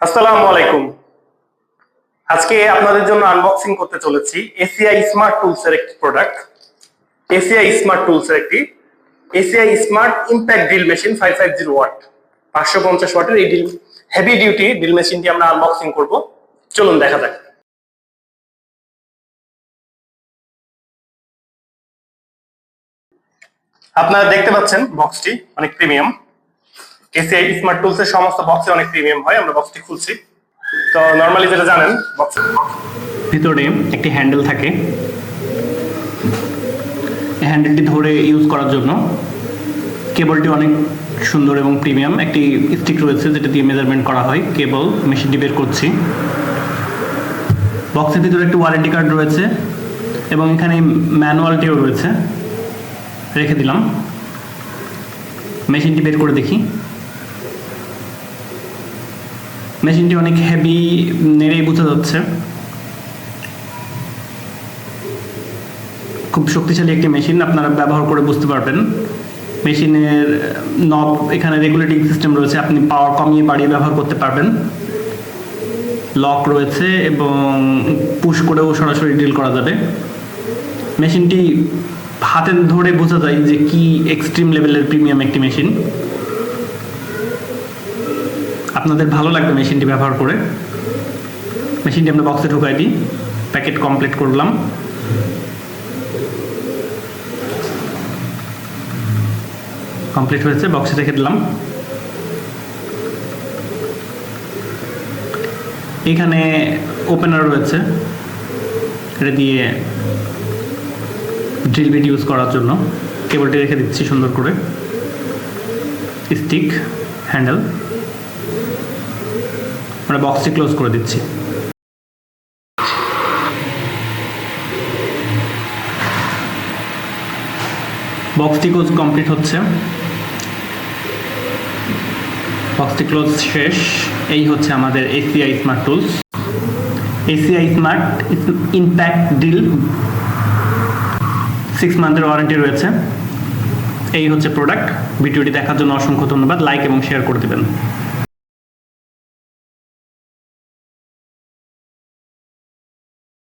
আসসালামু আলাইকুম। আজকে আপনাদের জন্য আনবক্সিং করতে চলেছি এসিআই স্মার্ট টুলস এর একটি প্রোডাক্ট এসিআই স্মার্ট টুলস এর একটি। ACI smart impact drill machine five five zero watt পাঁচশো পঞ্চাশ ওয়াটের এই ড্রিল হেভি ডিউটি ড্রিল মেশিনটি আমরা আনবক্সিং করব। চলুন দেখা যাক। আপনারা দেখতে পাচ্ছেন বক্সটি অনেক প্রিমিয়াম এসিআই স্মার্ট টুলস এর সমস্ত বক্সে অনেক প্রিমিয়াম হয়, আমরা বক্সটি খুলছি। তো নর্মালি যেটা জানেন বক্স ভিতরে একটি হ্যান্ডেল থাকে। হ্যান্ডেলটি ধরে ইউজ করার জন্য কেবলটি অনেক সুন্দর এবং প্রিমিয়াম একটি স্টিক রয়েছে যেটা দিয়ে মেজারমেন্ট করা হয় কেবল মেশিনটি বের করছি। বক্সের ভিতরে একটি ওয়ারেন্টি কার্ড রয়েছে এবং এখানে ম্যানুয়ালটিও রয়েছে। রেখে দিলাম। মেশিনটি বের করে দেখি। মেশিনটি অনেক হেভি নেড়েই বোঝা যাচ্ছে। খুব শক্তিশালী একটি মেশিন, আপনারা ব্যবহার করে বুঝতে পারবেন। মেশিনের নব এখানে রেগুলেটিং সিস্টেম রয়েছে, আপনি পাওয়ার কমিয়ে বাড়িয়ে ব্যবহার করতে পারবেন। লক রয়েছে এবং পুশ করেও সরাসরি ডিল করা যাবে। মেশিনটি হাতে ধরে বোঝা যায় যে কি এক্সট্রিম লেভেলের প্রিমিয়াম একটি মেশিন। আপনাদের ভালো লাগবে মেশিনটি ব্যবহার করে। মেশিনটি আমরা বক্সে ঢুকাই দিই। প্যাকেট কমপ্লিট করলাম। কমপ্লিট হয়েছে বক্সে রেখে দিলাম। এখানে ওপেনার রয়েছে। এটা দিয়ে ড্রিল বিট ইউজ করার জন্য। কেবলটি রেখে দিচ্ছি সুন্দর করে। স্টিক হ্যান্ডেল আমরা বক্সটি ক্লোজ করে দিচ্ছি। বক্সটি ক্লোজ কমপ্লিট হচ্ছে। বক্সটি ক্লোজ শেষ। এই হচ্ছে আমাদের ACI smart tools ACI smart impact drill six মান্থের warranty রয়েছে। এই হচ্ছে প্রোডাক্ট ভিডিওটি দেখার জন্য অসংখ্য ধন্যবাদ। লাইক এবং শেয়ার করে দেবেন।